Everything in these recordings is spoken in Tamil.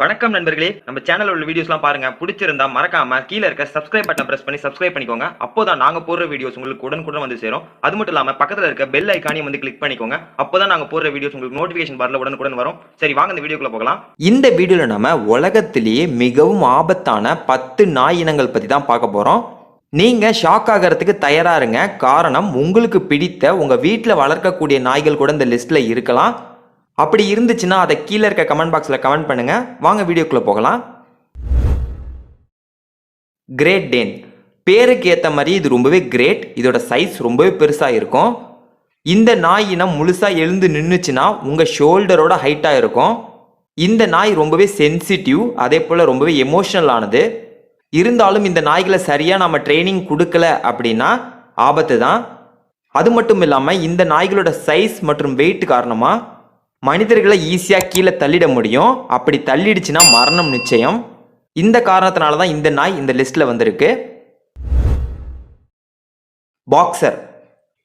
வணக்கம் நண்பர்களே. நம்ம சேனல் உள்ள வீடியோஸ்லாம் பாருங்க. பிடிச்சிருந்தா மறக்காம கீழே இருக்க சப்ஸ்கிரைப் பட்டன் பிரஸ் பண்ணி சப்ஸ்கிரைப் பண்ணிக்கோங்க. அப்போதான் நாங்க போடுற வீடியோஸ் உங்களுக்கு உடனுக்குடன் வந்து சேரும். அது மட்டும் இல்லாம பக்கத்துல இருக்க பெல் ஐக்கானையும் வந்து கிளிக் பண்ணிக்கோங்க. அப்போதான் நாங்க போடுற வீடியோஸ் உங்களுக்கு நோட்டிபிகேஷன் பார்ல உடனுக்குடன் வரும். சரி வாங்க இந்த வீடியோக்குள்ள போகலாம். இந்த வீடியோவில் நம்ம உலகத்திலேயே மிகவும் ஆபத்தான பத்து நாய் இனங்கள் பற்றி தான் பார்க்க போகிறோம் நீங்கள் ஷாக் ஆகிறதுக்கு தயாரா இருங்க. காரணம் உங்களுக்கு பிடித்த உங்கள் வீட்டில் வளர்க்கக்கூடிய நாய்கள் கூட இந்த லிஸ்ட்டில் இருக்கலாம். அப்படி இருந்துச்சுன்னா அதை கீழே இருக்க கமெண்ட் பாக்ஸில் கமெண்ட் பண்ணுங்கள் வாங்க வீடியோக்குள்ளே போகலாம். கிரேட் டேன் பேருக்கு ஏற்ற மாதிரி இது ரொம்பவே கிரேட் இதோட சைஸ் ரொம்பவே பெருசாக இருக்கும். இந்த நாய் இனம் முழுசாக எழுந்து நின்றுச்சுன்னா உங்கள் ஷோல்டரோட ஹைட்டாக இருக்கும். இந்த நாய் ரொம்பவே சென்சிட்டிவ் அதே போல் ரொம்பவே எமோஷனல் ஆனது. இருந்தாலும் இந்த நாய்களை சரியாக நம்ம ட்ரைனிங் கொடுக்கல அப்படின்னா ஆபத்து தான் அது மட்டும் இல்லாமல் இந்த நாய்களோட சைஸ் மற்றும் வெயிட் காரணமாக மனிதர்களை ஈஸியாக கீழே தள்ளிட முடியும். அப்படி தள்ளிடுச்சுன்னா மரணம் நிச்சயம். இந்த காரணத்தினால தான் இந்த நாய் இந்த லிஸ்ட்டில் வந்திருக்கு. பாக்ஸர்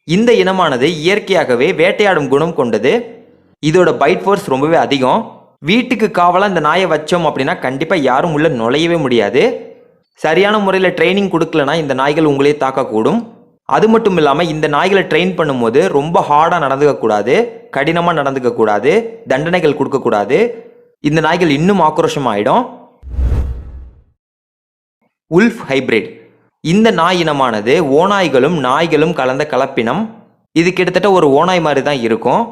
இந்த இனமானது இயற்கையாகவே வேட்டையாடும் குணம் கொண்டது. இதோட பைட் ஃபோர்ஸ் ரொம்பவே அதிகம். வீட்டுக்கு காவலாக இந்த நாயை வச்சோம் அப்படின்னா கண்டிப்பாக யாரும் உள்ளே நுழையவே முடியாது. சரியான முறையில் ட்ரைனிங் கொடுக்கலனா இந்த நாய்கள் உங்களே தாக்கக்கூடும். அது மட்டும் இல்லாமல் இந்த நாய்களை ட்ரெயின் பண்ணும்போது ரொம்ப ஹார்டாக நடந்துக்கக்கூடாது. கடினமாக நடந்துக்க கூடாது தண்டனைகள் கொடுக்கக்கூடாது இந்த நாய்கள் இன்னும் ஆக்ரோஷமாயிடும். Wolf hybrid. இந்த நாய் இனமானது ஓநாய்களும் நாய்களும் கலந்த கலப்பினம். இது கிட்டத்தட்ட ஒரு ஓநாய் மாதிரி தான் இருக்கும்.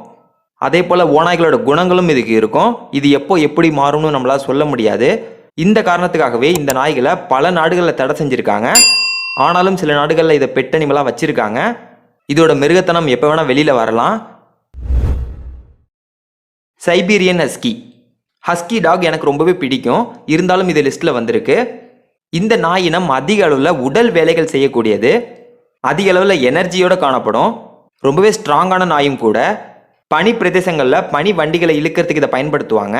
அதே போல் ஓநாய்களோட குணங்களும் இதுக்கு இருக்கும். இது எப்போ எப்படி மாறும்னு நம்மளால் சொல்ல முடியாது. இந்த காரணத்துக்காகவே இந்த நாய்களை பல நாடுகளில் தடை செஞ்சுருக்காங்க. ஆனாலும் சில நாடுகளில் இதை பெட்டனிமலாக வச்சுருக்காங்க. இதோட மிருகத்தனம் எப்போ வேணால் வெளியில் வரலாம். Siberian husky. ஹஸ்கி டாக் எனக்கு ரொம்பவே பிடிக்கும். இருந்தாலும் இது லிஸ்ட்டில் வந்திருக்கு. இந்த நாய் இனம் அதிக அளவில் உடல் வேலைகள் செய்யக்கூடியது. அதிக அளவில் எனர்ஜியோடு காணப்படும். ரொம்பவே ஸ்ட்ராங்கான நாயும் கூட. பனி பிரதேசங்களில் பனி வண்டிகளை இழுக்கிறதுக்கு இதை பயன்படுத்துவாங்க.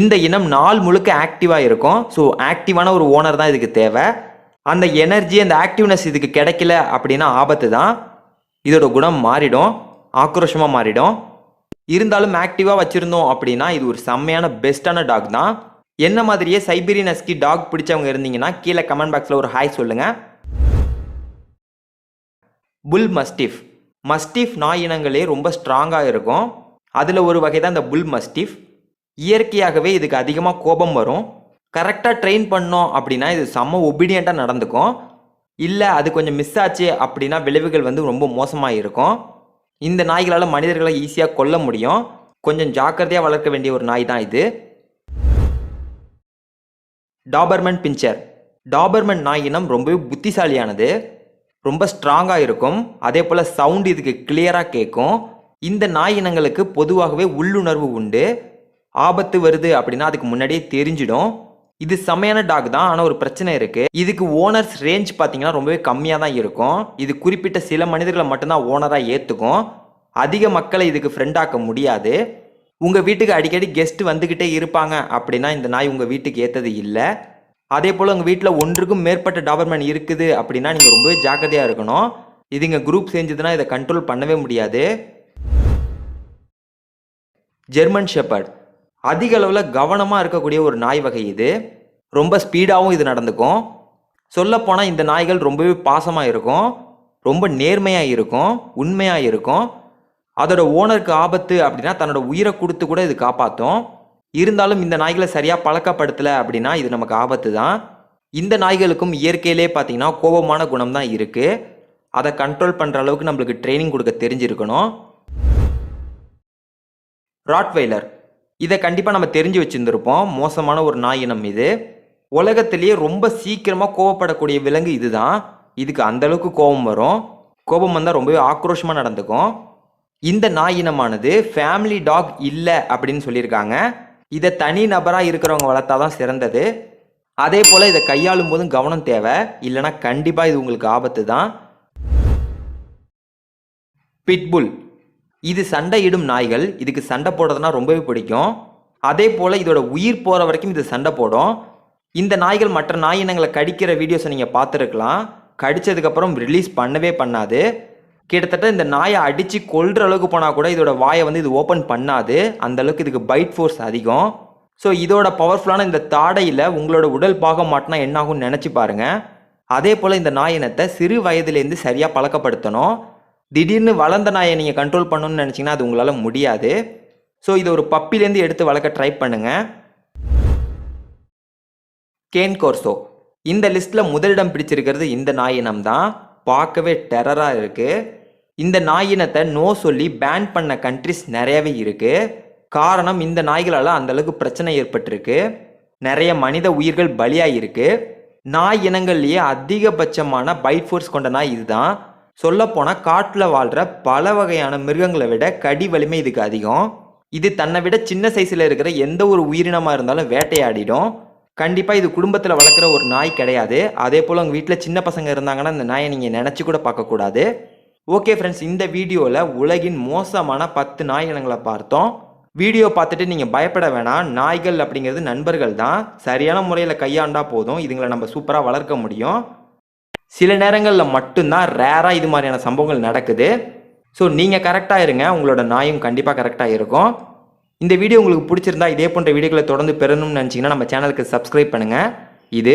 இந்த இனம் நாள் முழுக்க ஆக்டிவாக இருக்கும். ஸோ ஆக்டிவான ஒரு ஓனர் தான் இதுக்கு தேவை. அந்த எனர்ஜி அந்த ஆக்டிவ்னஸ் இதுக்கு கிடைக்கல அப்படின்னா ஆபத்து தான் இதோட குணம் மாறிடும். ஆக்ரோஷமாக மாறிடும். இருந்தாலும் ஆக்டிவாக வச்சுருந்தோம் அப்படின்னா இது ஒரு செம்மையான பெஸ்ட்டான டாக் தான். என்ன மாதிரியே சைபீரியன் ஹஸ்கி டாக் பிடிச்சவங்க இருந்தீங்கன்னா கீழே கமெண்ட் பாக்ஸில் ஒரு ஹாய் சொல்லுங்கள் புல் மஸ்டிஃப் மஸ்டிஃப் நாய் இனங்களே ரொம்ப ஸ்ட்ராங்காக இருக்கும். அதில் ஒரு வகை தான் இந்த புல் மஸ்டிஃப் இயற்கையாகவே இதுக்கு அதிகமாக கோபம் வரும். கரெக்டாக ட்ரெயின் பண்ணோம் அப்படின்னா இது செம்ம ஒபீடியண்ட்டாக நடந்துக்கும். இல்லை அது கொஞ்சம் மிஸ் ஆச்சு அப்படின்னா விளைவுகள் வந்து ரொம்ப மோசமாக இருக்கும் இந்த நாய்களால் மனிதர்களை ஈஸியாக கொல்ல முடியும். கொஞ்சம் ஜாக்கிரதையாக வளர்க்க வேண்டிய ஒரு நாய் தான் இது. Doberman pincher. டாபர்மன் நாய் இனம் ரொம்பவே புத்திசாலியானது. ரொம்ப ஸ்ட்ராங்காக இருக்கும். அதே போல் சவுண்ட் இதுக்கு கிளியராக கேட்கும் இந்த நாய் இனங்களுக்கு பொதுவாகவே உள்ளுணர்வு உண்டு. ஆபத்து வருது அப்படின்னா அதுக்கு முன்னாடியே தெரிஞ்சிடும். இது செம்மையான டாக் தான் ஆனால் ஒரு பிரச்சனை இருக்கு. இதுக்கு ஓனர்ஸ் ரேஞ்ச் பார்த்தீங்கன்னா ரொம்பவே கம்மியாக தான் இருக்கும். இது குறிப்பிட்ட சில மனிதர்களை மட்டும்தான் ஓனராக ஏற்றுக்கும் அதிக மக்களை இதுக்கு ஃப்ரெண்டாக்க முடியாது. உங்கள் வீட்டுக்கு அடிக்கடி கெஸ்ட் வந்துக்கிட்டே இருப்பாங்க அப்படின்னா இந்த நாய் உங்கள் வீட்டுக்கு ஏற்றது இல்லை. அதே போல் உங்கள் வீட்டில் ஒன்றுக்கும் மேற்பட்ட டாபர்மேன் இருக்குது அப்படின்னா நீங்கள் ரொம்பவே ஜாக்கிரதையாக இருக்கணும். இதுங்க குரூப் செஞ்சதுன்னா இதை கண்ட்ரோல் பண்ணவே முடியாது. German shepherd. அதிக அளவில் கவனமாக இருக்கக்கூடிய ஒரு நாய் வகை இது. ரொம்ப ஸ்பீடாகவும் இது நடந்துக்கும். சொல்லப்போனால் இந்த நாய்கள் ரொம்பவே பாசமாக இருக்கும். ரொம்ப நேர்மையாக இருக்கும். உண்மையாக இருக்கும். அதோட ஓனருக்கு ஆபத்து அப்படின்னா தன்னோட உயிரை கொடுத்து கூட இது காப்பாற்றும் இருந்தாலும் இந்த நாய்களை சரியாக பழக்கப்படுத்தலை அப்படின்னா இது நமக்கு ஆபத்து தான் இந்த நாய்களுக்கும் இயற்கையிலே பார்த்தீங்கன்னா கோபமான குணம் தான் இருக்குது அதை கண்ட்ரோல் பண்ணுற அளவுக்கு நம்மளுக்கு ட்ரைனிங் கொடுக்க தெரிஞ்சிருக்கணும். ராட்வெய்லர் இதை கண்டிப்பாக நம்ம தெரிஞ்சு வச்சுருந்துருப்போம். மோசமான ஒரு நாய் இனம் இது. உலகத்திலேயே ரொம்ப சீக்கிரமாக கோவப்படக்கூடிய விலங்கு இதுதான். இதுக்கு அந்தளவுக்கு கோபம் வரும். கோபம் வந்தால் ரொம்பவே ஆக்ரோஷமாக நடந்துக்கும். இந்த நாய் இனமானது ஃபேமிலி டாக் இல்லை அப்படின்னு சொல்லியிருக்காங்க. இதை தனி நபராக இருக்கிறவங்க வளர்த்தா தான் சிறந்தது. அதே போல் இதை கையாளும் போதும் கவனம் தேவை. இல்லைன்னா கண்டிப்பாக இது உங்களுக்கு ஆபத்து தான் பிட்புல் இது சண்டையிடும் நாய்கள். இதுக்கு சண்டை போடுறதுனா ரொம்பவே பிடிக்கும். அதே போல் இதோட உயிர் போகிற வரைக்கும் இது சண்டை போடும். இந்த நாய்கள் மற்ற நாய் இனங்களை கடிக்கிற வீடியோஸை நீங்கள் பார்த்துருக்கலாம். கடித்ததுக்கப்புறம் ரிலீஸ் பண்ணவே பண்ணாது. கிட்டத்தட்ட இந்த நாயை அடித்து கொல்ற அளவுக்கு போனால் கூட இதோட வாயை வந்து இது ஓப்பன் பண்ணாது. அந்த அளவுக்கு இதுக்கு பைட் ஃபோர்ஸ் அதிகம். ஸோ இதோட பவர்ஃபுல்லான இந்த தாடையில் உங்களோட உடல் பாகம் மாட்டினா என்னாகும்னு நினச்சி பாருங்க. அதே போல் இந்த நாய் இனத்தை சிறு வயதுலேருந்து சரியாக பழக்கப்படுத்தணும். திடீர்னு வளர்ந்த நாயை நீங்கள் கண்ட்ரோல் பண்ணணும்னு நினச்சிங்கன்னா அது உங்களால் முடியாது. ஸோ இதை ஒரு பப்பிலேருந்து எடுத்து வளர்க்க ட்ரை பண்ணுங்கள் கேன் கோர்சோ இந்த லிஸ்ட்டில் முதலிடம் பிடிச்சிருக்கிறது இந்த நாயினம் தான். பார்க்கவே டெரராக இருக்குது இந்த நாயினத்தை நோ சொல்லி பேன் பண்ண கண்ட்ரிஸ் நிறையவே இருக்குது காரணம் இந்த நாய்களால் அந்தளவுக்கு பிரச்சனை ஏற்பட்டிருக்கு. நிறைய மனித உயிர்கள் பலியாகிருக்கு நாய் இனங்கள்லேயே அதிகபட்சமான பைட் ஃபோர்ஸ் கொண்ட நாய் இதுதான். சொல்லப்போனால் காட்டில் வாழ்கிற பல வகையான மிருகங்களை விட கடி வலிமை இதுக்கு அதிகம். இது தன்னை விட சின்ன சைஸில் இருக்கிற எந்த ஒரு உயிரினமாக இருந்தாலும் வேட்டையாடிடும். கண்டிப்பாக இது குடும்பத்தில் வளர்க்குற ஒரு நாய் கிடையாது. அதே போல் உங்கள் வீட்டில் சின்ன பசங்க இருந்தாங்கன்னா இந்த நாயை நீங்கள் நினச்சி கூட பார்க்கக்கூடாது ஓகே ஃப்ரெண்ட்ஸ் இந்த வீடியோவில் உலகின் மோசமான பத்து நாய் இனங்களை பார்த்தோம். வீடியோ பார்த்துட்டு நீங்கள் பயப்பட வேணாம். நாய்கள் அப்படிங்கிறது நண்பர்கள் தான். சரியான முறையில் கையாண்டா போதும். இதுங்களை நம்ம சூப்பராக வளர்க்க முடியும். சில நேரங்களில் மட்டும்தான் ரேராக இது மாதிரியான சம்பவங்கள் நடக்குது. ஸோ நீங்கள் கரெக்டாக இருங்க. உங்களோட நாயும் கண்டிப்பாக கரெக்டாக இருக்கும். இந்த வீடியோ உங்களுக்கு பிடிச்சிருந்தா இதே போன்ற வீடியோக்களை தொடர்ந்து பெறணும்னு நினச்சிங்கன்னா நம்ம சேனலுக்கு சப்ஸ்கிரைப் பண்ணுங்கள் இது